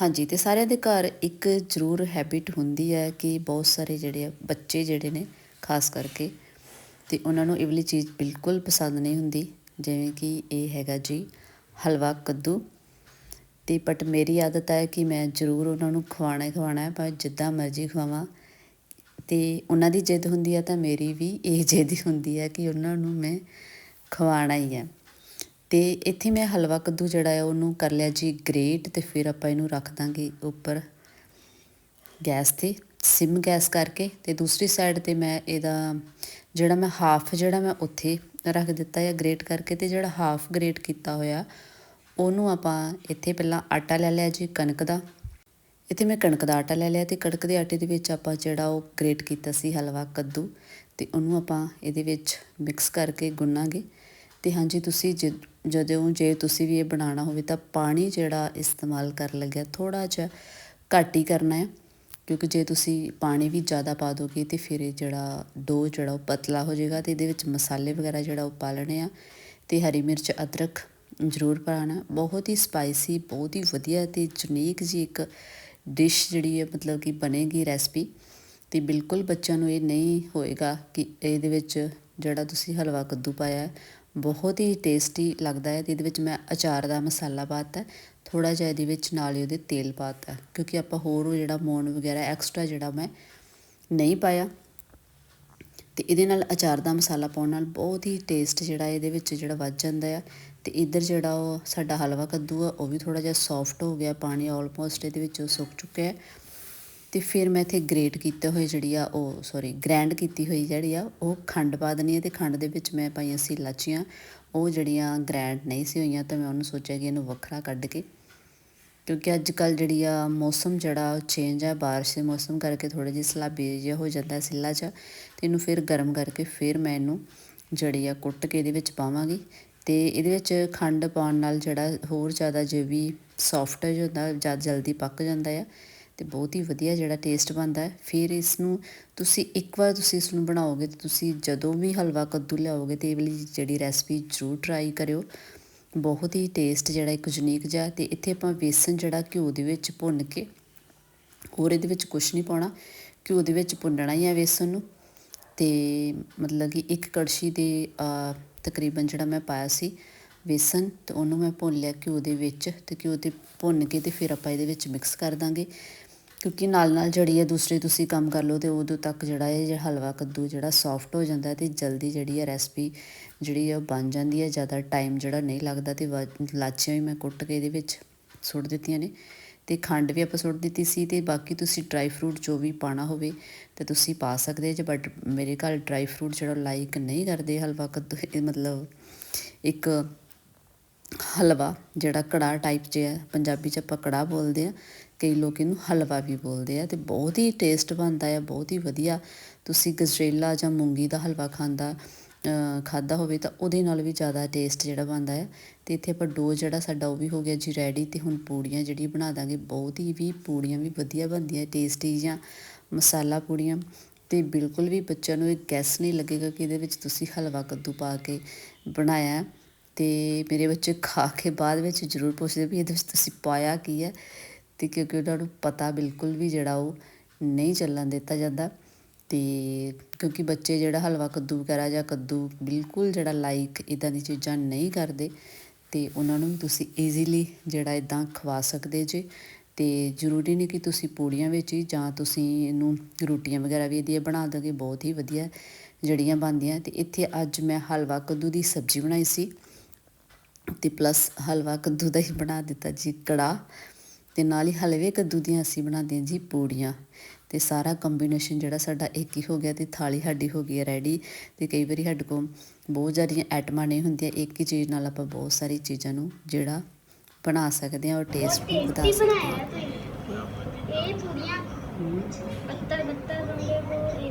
ਹਾਂਜੀ, ਤੇ ਸਾਰਿਆਂ ਦੇ ਘਰ ਇੱਕ ਜ਼ਰੂਰ ਹੈਬਿਟ ਹੁੰਦੀ ਹੈ ਕਿ ਬਹੁਤ ਸਾਰੇ ਜਿਹੜੇ ਆ, ਬੱਚੇ ਜਿਹੜੇ ਨੇ, ਖਾਸ ਕਰਕੇ, ਤੇ ਉਹਨਾਂ ਨੂੰ ਇਹ ਵਾਲੀ ਚੀਜ਼ ਬਿਲਕੁਲ ਪਸੰਦ ਨਹੀਂ ਹੁੰਦੀ, ਜਿਵੇਂ ਕਿ ਇਹ ਹੈਗਾ ਜੀ, ਹਲਵਾ ਕੱਦੂ। ਤੇ ਬਟ ਮੇਰੀ ਆਦਤ ਹੈ ਕਿ ਮੈਂ ਜ਼ਰੂਰ ਉਹਨਾਂ ਨੂੰ ਖਵਾਣਾ ਹੀ ਖਵਾਣਾ ਹੈ ਪਰ ਜਿੱਦਾਂ ਮਰਜ਼ੀ ਖਵਾਵਾਂ। ਤੇ ਉਹਨਾਂ ਦੀ ਜਿੱਦ ਹੁੰਦੀ ਹੈ ਤਾਂ ਮੇਰੀ ਵੀ ਇਹ ਜਿੱਦ ਹੁੰਦੀ ਹੈ ਕਿ ਉਹਨਾਂ ਨੂੰ ਮੈਂ ਖਵਾਣਾ ਹੀ ਹੈ। ਤੇ ਇੱਥੇ ਮੈਂ ਹਲਵਾ ਕੱਦੂ ਜਿਹੜਾ ਹੈ ਉਹਨੂੰ ਕਰ ਲਿਆ ਜੀ ਗ੍ਰੇਟ ਤੇ ਫਿਰ ਆਪਾਂ ਇਹਨੂੰ ਰੱਖ ਦਾਂਗੇ ਉੱਪਰ ਗੈਸ ਤੇ, ਸਿਮ ਗੈਸ ਕਰਕੇ ਤੇ ਦੂਸਰੀ ਸਾਈਡ ਤੇ ਮੈਂ ਇਹਦਾ ਜਿਹੜਾ ਮੈਂ ਹਾਫ ਜਿਹੜਾ ਮੈਂ ਉੱਥੇ ਰੱਖ ਦਿੱਤਾ ਹੈ ਗ੍ਰੇਟ ਕਰਕੇ ਤੇ ਜਿਹੜਾ ਹਾਫ ਗ੍ਰੇਟ ਕੀਤਾ ਹੋਇਆ, ਉਹਨੂੰ ਆਪਾਂ ਇੱਥੇ ਪਹਿਲਾਂ ਆਟਾ ਲੈ ਲਿਆ ਜੀ ਕਣਕ ਦਾ। ਇੱਥੇ ਮੈਂ ਕਣਕ ਦਾ ਆਟਾ ਲੈ ਲਿਆ ਤੇ ਕਣਕ ਦੇ ਆਟੇ ਦੇ ਵਿੱਚ ਆਪਾਂ ਜਿਹੜਾ ਉਹ ਗ੍ਰੇਟ ਕੀਤਾ ਸੀ ਹਲਵਾ ਕੱਦੂ ਤੇ ਉਹਨੂੰ ਆਪਾਂ ਇਹਦੇ ਵਿੱਚ ਮਿਕਸ ਕਰਕੇ ਗੁੰਨਾਂਗੇ। ਤੇ ਹਾਂਜੀ ਤੁਸੀਂ ਜਦੋਂ ਜੇ ਤੁਸੀਂ ਵੀ ਇਹ ਬਣਾਉਣਾ ਹੋਵੇ ਤਾਂ ਪਾਣੀ ਜਿਹੜਾ ਇਸਤੇਮਾਲ ਕਰਨ ਲੱਗਿਆ ਥੋੜਾ ਜਿਹਾ ਘੱਟ ਹੀ ਕਰਨਾ ਹੈ, ਕਿਉਂਕਿ ਜੇ ਤੁਸੀਂ ਪਾਣੀ ਵੀ ਜ਼ਿਆਦਾ ਪਾ ਦੋਗੇ ਤੇ ਫਿਰ ਇਹ ਜਿਹੜਾ ਡੋ ਜਿਹੜਾ ਉਹ ਪਤਲਾ ਹੋ ਜਾਏਗਾ ਤੇ ਇਹਦੇ ਵਿੱਚ ਮਸਾਲੇ ਵਗੈਰਾ ਜਿਹੜਾ ਉਹ ਪਾ ਲੈਣੇ ਆ ਤੇ ਹਰੀ ਮਿਰਚ, ਅਦਰਕ ਜ਼ਰੂਰ ਪਾਣਾ ਬਹੁਤ ਹੀ ਸਪਾਈਸੀ, ਬਹੁਤ ਹੀ ਵਧੀਆ ਤੇ ਯੂਨੀਕ ਜੀ ਇੱਕ ਡਿਸ਼ ਜਿਹੜੀ ਹੈ, ਮਤਲਬ ਕਿ ਬਣੇਗੀ ਰੈਸਪੀ ਤੇ ਬਿਲਕੁਲ ਬੱਚਿਆਂ ਨੂੰ ਇਹ ਨਹੀਂ ਹੋਏਗਾ ਕਿ ਇਹਦੇ ਵਿੱਚ ਜਿਹੜਾ ਤੁਸੀਂ ਹਲਵਾ ਕੱਦੂ ਪਾਇਆ ਬਹੁਤ ਹੀ ਟੇਸਟੀ ਲੱਗਦਾ ਹੈ ਤੇ ਇਹਦੇ ਵਿੱਚ ਮੈਂ ਅਚਾਰ ਦਾ ਮਸਾਲਾ ਪਾਤਾ ਥੋੜਾ ਜਿਹਾ ਇਹਦੇ ਵਿੱਚ ਨਾਲ ਹੀ ਉਹਦੇ ਤੇਲ ਪਾਤਾ ਕਿਉਂਕਿ ਆਪਾਂ ਹੋਰ ਜਿਹੜਾ ਮੋਨ ਵਗੈਰਾ ਐਕਸਟਰਾ ਜਿਹੜਾ ਮੈਂ ਨਹੀਂ ਪਾਇਆ। ਤੇ ਇਹਦੇ ਨਾਲ ਅਚਾਰ ਦਾ ਮਸਾਲਾ ਪਾਉਣ ਨਾਲ ਬਹੁਤ ਹੀ ਟੇਸਟ ਜਿਹੜਾ ਇਹਦੇ ਵਿੱਚ ਜਿਹੜਾ ਵੱਧ ਜਾਂਦਾ ਆ। ਤੇ ਇੱਧਰ ਜਿਹੜਾ ਉਹ ਸਾਡਾ ਹਲਵਾ ਕੱਦੂ ਆ, ਉਹ ਵੀ ਥੋੜਾ ਜਿਹਾ ਸੌਫਟ ਹੋ ਗਿਆ, ਪਾਣੀ ਆਲਮੋਸਟ ਇਹਦੇ ਵਿੱਚੋਂ ਸੁੱਕ ਚੁੱਕਿਆ ਹੈ। ਤੇ ਫਿਰ ਮੈਂ ਇੱਥੇ ਗ੍ਰੇਟ ਕੀਤੇ ਹੋਏ ਜਿਹੜੀ ਆ ਉਹ ਸੌਰੀ ਗ੍ਰੈਂਡ ਕੀਤੀ ਹੋਈ ਜਿਹੜੀ ਆ, ਉਹ ਖੰਡ ਪਾ ਦੇਣੀ ਹੈ ਤੇ ਖੰਡ ਦੇ ਵਿੱਚ ਮੈਂ ਪਾਈਆਂ ਸੀ ਲਾਚੀਆਂ ਉਹ ਜਿਹੜੀਆਂ ਗ੍ਰੈਂਡ ਨਹੀਂ ਸੀ ਹੋਈਆਂ ਤਾਂ ਮੈਂ ਉਹਨੂੰ ਸੋਚਿਆ ਕਿ ਇਹਨੂੰ ਵੱਖਰਾ ਕੱਢ ਕੇ। ਕਿਉਂਕਿ ਅੱਜ ਕੱਲ ਜਿਹੜੀ ਆ ਮੌਸਮ ਜਿਹੜਾ ਉਹ ਚੇਂਜ ਆ, ਬਾਰਿਸ਼ ਦੇ ਮੌਸਮ ਕਰਕੇ ਥੋੜਾ ਜਿਹਾ ਸਲਾਬੀ ਜਿਹਾ ਹੋ ਜਾਂਦਾ ਸਿੱਲਾ 'ਚ। ਤੇ ਇਹਨੂੰ ਫਿਰ ਗਰਮ ਕਰਕੇ ਫਿਰ ਮੈਂ ਇਹਨੂੰ ਜਿਹੜੀ ਆ ਕੁੱਟ ਕੇ ਇਹਦੇ ਵਿੱਚ ਪਾਵਾਂਗੀ। ਤੇ ਇਹਦੇ ਵਿੱਚ ਖੰਡ ਪਾਉਣ ਨਾਲ ਜਿਹੜਾ ਹੋਰ ਜ਼ਿਆਦਾ ਜੇ ਵੀ ਸੌਫਟ ਹੋ ਜਾਂਦਾ ਜਦ ਜਲਦੀ ਪੱਕ ਜਾਂਦਾ ਆ। ਤੇ ਬਹੁਤ ਹੀ ਵਧੀਆ ਜਿਹੜਾ ਟੇਸਟ ਬਣਦਾ ਹੈ। ਫਿਰ ਇਸ ਨੂੰ ਤੁਸੀਂ ਇੱਕ ਵਾਰ ਤੁਸੀਂ ਇਸ ਨੂੰ ਬਣਾਓਗੇ ਤੇ ਤੁਸੀਂ ਜਦੋਂ ਵੀ ਹਲਵਾ ਕੱਦੂ ਲਿਆਓਗੇ ਤੇ ਇਹ ਵਾਲੀ ਜਿਹੜੀ ਰੈਸਪੀ ਜ਼ਰੂਰ ਟਰਾਈ ਕਰਿਓ। ਬਹੁਤ ਹੀ ਟੇਸਟ ਜਿਹੜਾ ਇੱਕ ਯੂਨੀਕ ਜਿਹਾ ਤੇ ਇੱਥੇ ਆਪਾਂ ਵੇਸਨ ਜਿਹੜਾ ਘਿਓ ਦੇ ਵਿੱਚ ਭੁੰਨ ਕੇ ਹੋਰ ਇਹਦੇ ਵਿੱਚ ਕੁਝ ਨਹੀਂ ਪਾਉਣਾ। ਘਿਓ ਦੇ ਵਿੱਚ ਭੁੰਨਣਾ ਹੀ ਆ ਵੇਸਨ ਨੂੰ ਤੇ ਮਤਲਬ ਕਿ ਇੱਕ ਕੜਛੀ ਦੇ ਤਕਰੀਬਨ ਜਿਹੜਾ ਮੈਂ ਪਾਇਆ ਸੀ ਬੇਸਨ ਤੇ ਉਹਨੂੰ ਮੈਂ ਭੁੰਨ ਲਿਆ ਘਿਓ ਦੇ ਵਿੱਚ ਤੇ ਘਿਓ ਤੇ ਭੁੰਨ ਕੇ ਤੇ ਫਿਰ ਆਪਾਂ ਇਹਦੇ ਵਿੱਚ ਮਿਕਸ ਕਰ ਦਾਂਗੇ। ਕਿਉਂਕਿ ਨਾਲ ਨਾਲ ਜਿਹੜੀ ਹੈ ਦੂਸਰੇ ਤੁਸੀਂ ਕੰਮ ਕਰ ਲਓ ਤੇ ਉਦੋਂ ਤੱਕ ਜਿਹੜਾ ਹੈ ਜਿਹੜਾ ਹਲਵਾ ਕੱਦੂ ਜਿਹੜਾ ਸੌਫਟ ਹੋ ਜਾਂਦਾ ਤੇ ਜਲਦੀ ਜਿਹੜੀ ਹੈ ਰੈਸਪੀ ਜਿਹੜੀ ਹੈ ਉਹ ਬਣ ਜਾਂਦੀ ਹੈ, ਜ਼ਿਆਦਾ ਟਾਈਮ ਜਿਹੜਾ ਨਹੀਂ ਲੱਗਦਾ ਤੇ ਲਾਚੀਆਂ ਵੀ ਮੈਂ ਕੁੱਟ ਕੇ ਇਹਦੇ ਵਿੱਚ ਸੁੱਟ ਦਿੱਤੀਆਂ ਨੇ ਤੇ ਖੰਡ ਵੀ ਆਪਾਂ ਸੁੱਟ ਦਿੱਤੀ ਸੀ ਤੇ ਬਾਕੀ ਤੁਸੀਂ ਡਰਾਈ ਫਰੂਟ ਜੋ ਵੀ ਪਾਣਾ ਹੋਵੇ ਤੇ ਤੁਸੀਂ ਪਾ ਸਕਦੇ ਜੇ ਬਟ ਮੇਰੇ ਘਰ ਡਰਾਈ ਫਰੂਟ ਜਿਹੜਾ ਲਾਈਕ ਨਹੀਂ ਕਰਦੇ ਹਲਵਾ ਕੱਦੂ ਮਤਲਬ ਇੱਕ ਹਲਵਾ, ਜਿਹੜਾ ਕੜਾ ਟਾਈਪ 'ਚ ਹੈ, ਪੰਜਾਬੀ 'ਚ ਆਪਾਂ ਕੜਾ ਬੋਲਦੇ ਆ ਕਈ ਲੋਕ ਇਹਨੂੰ ਹਲਵਾ ਵੀ ਬੋਲਦੇ ਆ, ਤੇ ਬਹੁਤ ਹੀ ਟੇਸਟ ਬਣਦਾ ਹੈ ਬਹੁਤ ਹੀ ਵਧੀਆ। ਤੁਸੀਂ ਗਜਰੇਲਾ ਜਾਂ ਮੂੰਗੀ ਦਾ ਹਲਵਾ ਖਾਂਦਾ ਖਾਦਾ ਹੋਵੇ ਤਾਂ ਉਹਦੇ ਨਾਲ ਵੀ ਜ਼ਿਆਦਾ ਟੇਸਟ ਜਿਹੜਾ ਬਣਦਾ ਹੈ ਤੇ ਇੱਥੇ ਆਪਾਂ ਡੋ ਜਿਹੜਾ ਸਾਡਾ ਉਹ ਵੀ ਹੋ ਗਿਆ, ਜੀ ਰੈਡੀ, ਤੇ ਹੁਣ ਪੂੜੀਆਂ ਜਿਹੜੀ ਬਣਾ ਦਾਂਗੇ, ਬਹੁਤ ਹੀ ਵੀ ਪੂੜੀਆਂ ਵੀ ਵਧੀਆ ਬਣਦੀਆਂ ਟੇਸਟੀ ਜਾਂ ਮਸਾਲਾ ਪੂੜੀਆਂ। ਤੇ ਬਿਲਕੁਲ ਵੀ ਬੱਚਿਆਂ ਨੂੰ ਇਹ ਗੈਸ ਨਹੀਂ ਲੱਗੇਗਾ ਕਿ ਇਹਦੇ ਵਿੱਚ ਤੁਸੀਂ ਹਲਵਾ ਕੱਦੂ ਪਾ ਕੇ ਬਣਾਇਆ। ਅਤੇ ਮੇਰੇ ਬੱਚੇ ਖਾ ਕੇ ਬਾਅਦ ਵਿੱਚ ਜ਼ਰੂਰ ਪੁੱਛਦੇ ਵੀ ਇਹਦੇ ਵਿੱਚ ਤੁਸੀਂ ਪਾਇਆ ਕੀ ਹੈ ਅਤੇ ਕਿਉਂਕਿ ਉਹਨਾਂ ਨੂੰ ਪਤਾ ਬਿਲਕੁਲ ਵੀ ਜਿਹੜਾ ਉਹ ਨਹੀਂ ਚੱਲਣ ਦਿੱਤਾ ਜਾਂਦਾ ਅਤੇ ਕਿਉਂਕਿ ਬੱਚੇ ਜਿਹੜਾ ਹਲਵਾ ਕੱਦੂ ਵਗੈਰਾ ਜਾਂ ਕੱਦੂ ਬਿਲਕੁਲ ਜਿਹੜਾ ਲਾਈਕ ਇਦਾਂ ਦੀ ਚੀਜ਼ਾਂ ਨਹੀਂ ਕਰਦੇ ਅਤੇ ਉਹਨਾਂ ਨੂੰ ਤੁਸੀਂ ਈਜ਼ੀਲੀ ਜਿਹੜਾ ਇਦਾਂ ਖਵਾ ਸਕਦੇ ਜੇ ਅਤੇ ਜ਼ਰੂਰੀ ਨਹੀਂ ਕਿ ਤੁਸੀਂ ਪੂੜੀਆਂ ਵਿੱਚ ਹੀ ਜਾਂ ਤੁਸੀਂ ਇਹਨੂੰ ਰੋਟੀਆਂ ਵਗੈਰਾ ਵੀ ਇਹਦੀਆਂ ਬਣਾ ਦੋਗੇ, ਬਹੁਤ ਹੀ ਵਧੀਆ ਜੜੀਆਂ ਬਣਦੀਆਂ ਅਤੇ ਇੱਥੇ ਅੱਜ ਮੈਂ ਹਲਵਾ ਕੱਦੂ ਦੀ ਸਬਜ਼ੀ ਬਣਾਈ ਸੀ। ਤੇ ਪਲੱਸ ਹਲਵਾ ਕੱਦੂ ਦਾ ਹੀ ਬਣਾ ਦਿੱਤਾ ਜੀ ਕੜਾ ਤੇ ਨਾਲ ਹੀ ਹਲਵੇ ਕੱਦੂ ਦੀਆਂ ਅਸੀਂ ਬਣਾਉਂਦੇ ਜੀ ਪੂੜੀਆਂ ਤੇ ਸਾਰਾ ਕੰਬੀਨੇਸ਼ਨ ਜਿਹੜਾ ਸਾਡਾ ਇੱਕ ਹੀ ਹੋ ਗਿਆ ਤੇ ਥਾਲੀ ਸਾਡੀ ਹੋ ਗਈ ਹੈ ਰੈਡੀ ਤੇ ਕਈ ਵਾਰੀ ਸਾਡੇ ਕੋਲ ਬਹੁਤ ਜ਼ਿਆਦੀਆਂ ਐਟਮਾਂ ਨਹੀਂ ਹੁੰਦੀਆਂ ਇੱਕ ਹੀ ਚੀਜ਼ ਨਾਲ ਆਪਾਂ ਬਹੁਤ ਸਾਰੀ ਚੀਜ਼ਾਂ ਨੂੰ ਜਿਹੜਾ ਬਣਾ ਸਕਦੇ ਹਾਂ ਔਰ ਟੇਸਟ ਵੀ ਵਧਾ ਸਕਦੇ ਹਾਂ। ਇਹ ਪੂਰੀਆਂ 72 72 ਬੰਦੇ ਕੋ ਇਹ